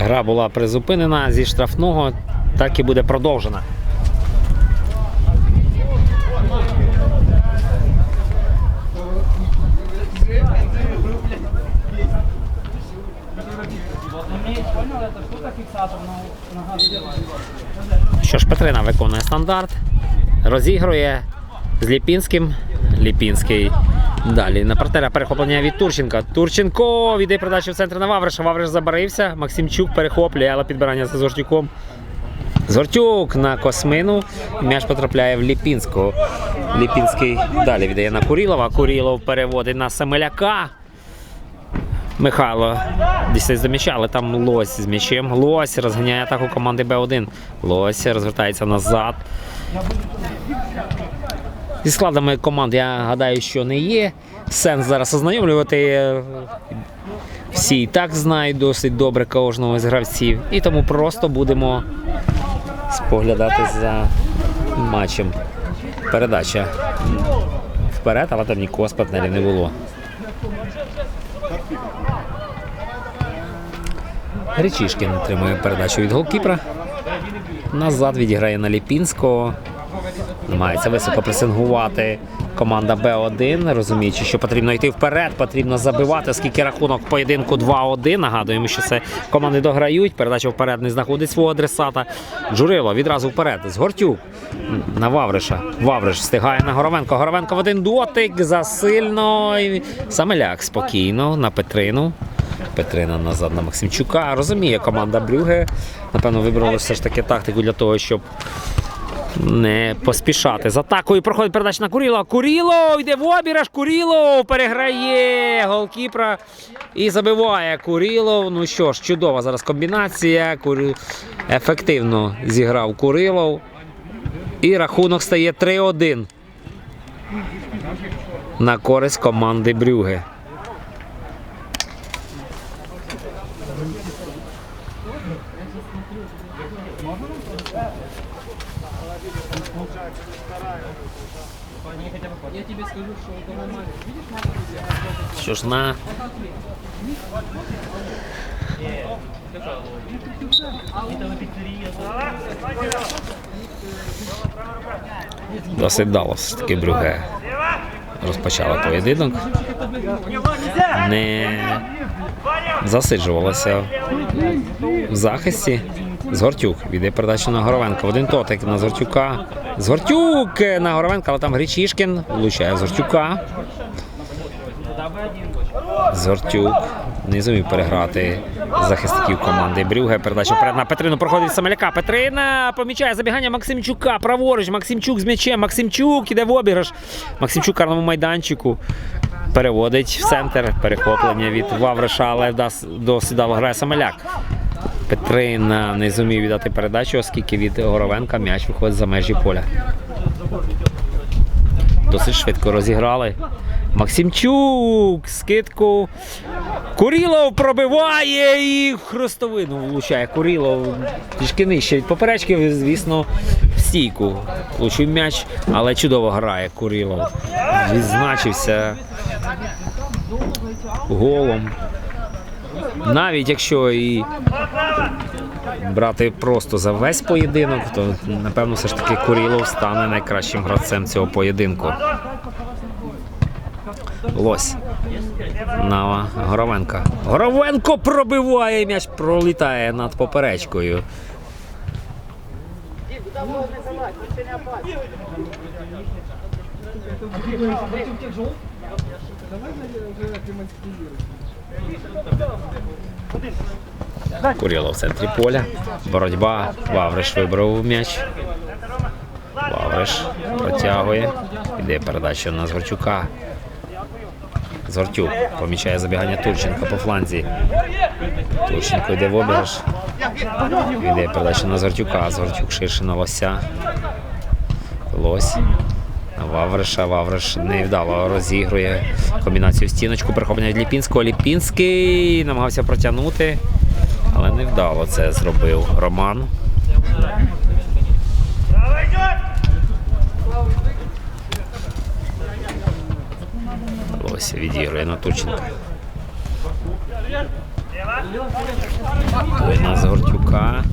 Гра була призупинена зі штрафного, так і буде продовжена. Що ж, Петрина виконує стандарт, розігрує з Ліпінським. Ліпінський. Далі на партнера перехоплення від Турченка. Турченко віддає передачу в центр на Вавриша. Вавриш забарився. Максимчук перехоплює, але підбирання за Зортюком. Зортюк на космину. М'яч потрапляє в Ліпінського. Ліпінський далі віддає на Курілова. Курілов переводить на Семеляка. Михайло десь замічали, там Лось з м'ячем. Лось розганяє атаку команди Б1. Лось розвертається назад. Зі складами команд я гадаю, що не є. Сенс зараз ознайомлювати. Всі і так знають досить добре кожного з гравців. І тому просто будемо споглядати за матчем. Передача вперед, але там нікого з партнерів не було. Гречишкін отримує передачу від голкіпера. Назад відіграє на Ліпінського. Намагається високо пресингувати команда Б1, розуміючи, що потрібно йти вперед, потрібно забивати, оскільки рахунок поєдинку 2-1. Нагадуємо, що це команди дограють. Передача вперед не знаходить свого адресата. Джурило відразу вперед. Згортюк на Вавриша. Вавриш встигає на Горовенко. Горовенко в один дотик засильно. Самеляк спокійно на Петрину. Петрина назад на Максимчука. Розуміє команда Брюге. Напевно, вибрали все ж таки тактику для того, щоб не поспішати з атакою. Проходить передача на Курілова. Курілов йде в обіраж. Курілов переграє голкіпера і забиває Курілов. Ну що ж, чудова зараз комбінація. Курі... Ефективно зіграв Курилов. І рахунок стає 3-1 на користь команди Брюге. Що ж на досить дало все таки Брюге. Розпочала поєдинок. Не засиджувалося в захисті. Згортюк віддає передачу на Горовенка. Один тотик на Згортюка. Згортюк на Горовенка, але там Гречишкін влучає Згортюка. Згортюк не зумів переграти захисників команди Брюге. Передача вперед на Петрину проходить Самеляка. Петрина помічає забігання Максимчука. Праворуч. Максимчук з м'ячем. Максимчук іде в обіграш. Максимчук карному майданчику. Переводить в центр перехоплення від Вавриша, але до досить дало грає Самеляк. Петрина не зумів віддати передачу, оскільки від Горовенка м'яч виходить за межі поля. Досить швидко розіграли. Максимчук, скидку. Курілов пробиває і хрестовину влучає. Курілов трішки нижче від поперечки, звісно, в стійку. Влучив м'яч, але чудово грає Курілов. Відзначився голом. Навіть якщо і брати просто за весь поєдинок, то напевно все ж таки Курілов стане найкращим гравцем цього поєдинку. Лось на Горовенка. Горовенко пробиває м'яч, пролітає над поперечкою. Куріло в центрі поля. Боротьба. Вавриш вибрав м'яч. Вавриш протягує. Іде передача на Згорчука. Згортюк помічає забігання Турченка по фланзі. Турченко йде в обіграш. Йде передача на Згортюка. Згортюк ширше на лося. Лось. Вавриша. Вавриш невдало розігрує комбінацію стіночку. Перехоплення від Ліпінського. Ліпінський намагався протягнути, але невдало це зробив Роман. Ось відігрує на Турченка. Той на Згортюка.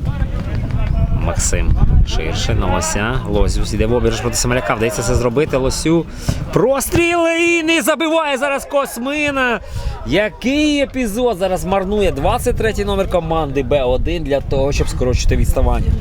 Ширше нося. Лосю. Лось іде в обіж проти Семеляка. Вдається це зробити. Лосю. Простріл і не забиває зараз Космина. Який епізод зараз марнує 23-й номер команди Б1 для того, щоб скорочити відставання.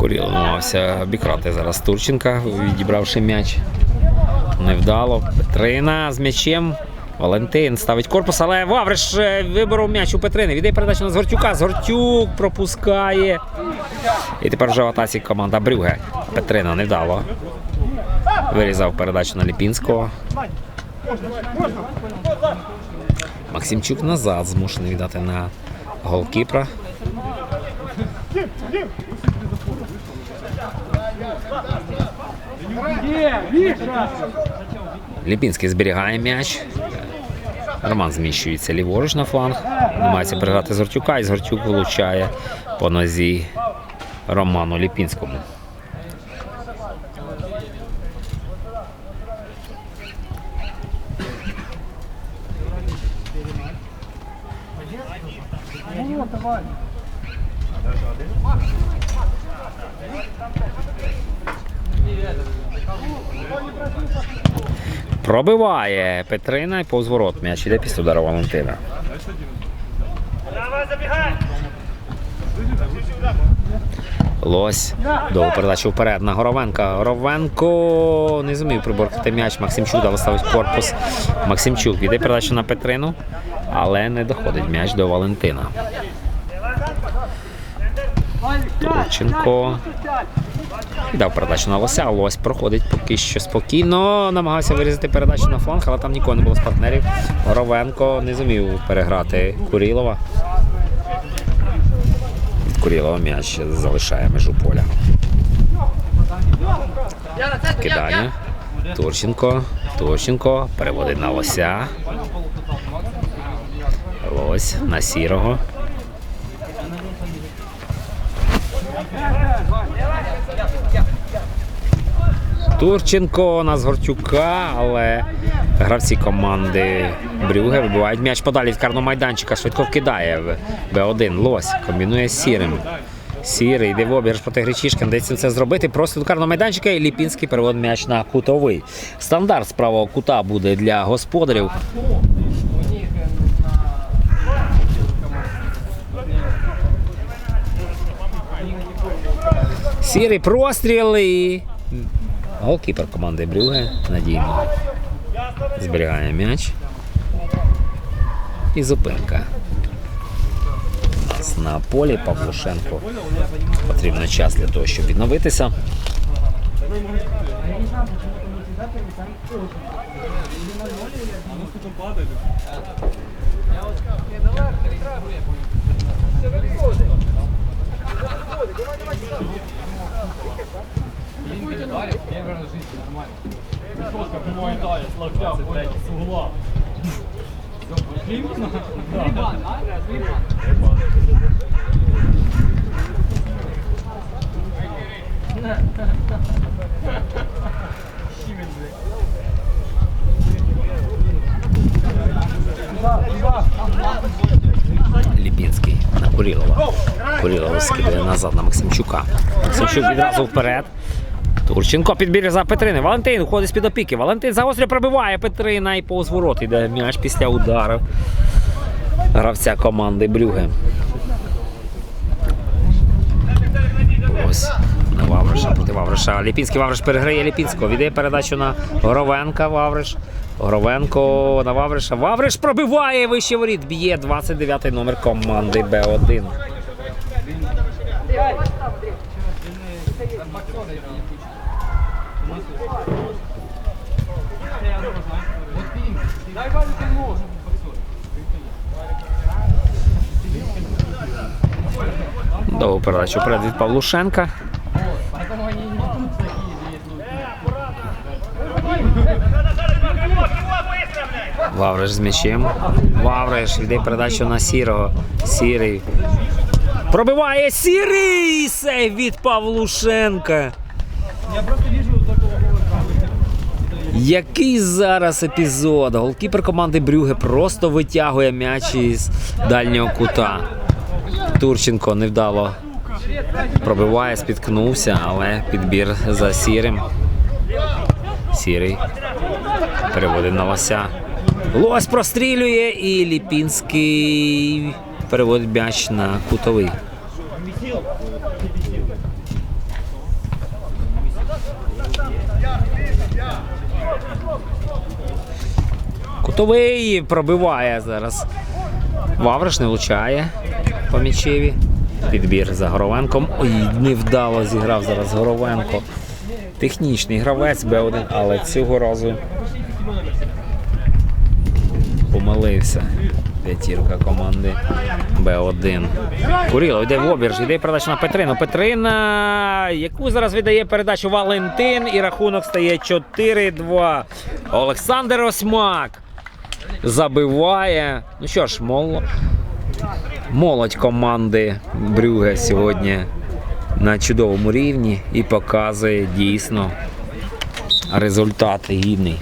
Куріл обікрати зараз Турченка, відібравши м'яч. Невдало. Петрина з м'ячем. Валентин ставить корпус, але Вавриш е, виборов м'яч у Петрини. Віддає передачу на Згортюка. Згортюк пропускає. І тепер вже в атаці команда Брюге. Петрина невдало. Вирізав передачу на Ліпінського. Максимчук назад змушений віддати на голкіпра. Ліпінський зберігає м'яч. Роман зміщується ліворуч на фланг. Намагається переграти Зортюка, і Зортюк влучає по нозі Роману Ліпінському. Пробиває Петрина і повз ворот. М'яч іде після удару Валентина. Лось. Довгу передачу вперед на Горовенка. Горовенко не зумів приборкати м'яч. Максимчук дав ставить корпус. Максимчук іде передачу на Петрину, але не доходить м'яч до Валентина. Турченко. Дав передачу на лося, лось проходить поки що спокійно. Намагався вирізати передачу на фланг, але там нікого не було з партнерів. Горовенко не зумів переграти Курілова. Курілова м'яч залишає межу поля. Кидання. Турченко. Турченко переводить на лося. Лось на сірого. Турченко на Згорчука, але гравці команди Брюге вибивають м'яч подалі від карного майданчика. Швидко вкидає в Б1. Лось комбінує з сірим. Сірий йде в обірж проти Гречишка. Дається це зробити. Просто до карного майданчика і Ліпінський переводить м'яч на кутовий. Стандарт з правого кута буде для господарів. Сірий простріл і голкіпер команди Брюге надійно зберігає м'яч. І зупинка. Нас на полі Павлушенко потрібно час для того, щоб відновитися. Ліпінський на Курілова. Курілова скидає назад на Максимчука. Максимчук відразу вперед. Турченко підбір за Петрини. Валентин входить з-під опіки. Валентин загострює пробиває Петрина і повз ворот йде м'яч після удару гравця команди Брюге. Ось на Вавриша проти Вавриша. Ліпінський Вавриш переграє Ліпінського. Віддає передачу на Горовенка. Вавриш. Горовенко на Вавриша. Вавриш пробиває вище воріт. Б'є 29-й номер команди Б1. Довгу передачу вперед від Павлушенка. Вавриш з м'ячем. Вавриш йде передачу на сірого. Сірий. Пробиває сірий сейв від Павлушенка. Який зараз епізод? Голкіпер команди Брюге просто витягує м'яч із дальнього кута. Турченко невдало пробиває, спіткнувся, але підбір за сірим. Сірий переводить на лося. Лось прострілює і Ліпінський переводить м'яч на кутовий. Кутовий пробиває зараз. Вавриш не влучає по м'ячеві. Підбір за Горовенком. Ой, невдало зіграв зараз Горовенко. Технічний гравець Б1, але цього разу помилився. П'ятірка команди Б1. Куріло йде в обірж, йде передача на Петрину. Петрина, яку зараз віддає передачу Валентин, і рахунок стає 4-2. Олександр Осьмак забиває. Ну що ж, моло. Молодь команди Брюге сьогодні на чудовому рівні і показує дійсно результат гідний.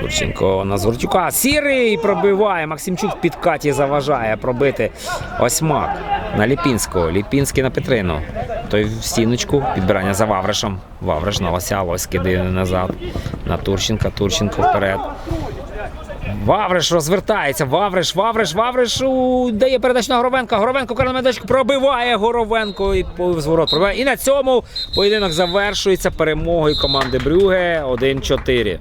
Турченко на Зворчука. Сірий пробиває. Максимчук в підкаті заважає пробити Осьмак на Ліпінського. Ліпінський на Петрину. Той в стіночку. Підбирання за Вавришем. Вавриш на Лося. Лось кидає назад. На Турченка. Турченко вперед. Вавриш розвертається. Вавриш, Вавриш, Вавриш дає передачу на Горовенка. Горовенко медачку пробиває Горовенко і зворот пробиває. І на цьому поєдинок завершується перемогою команди Брюге 1-4.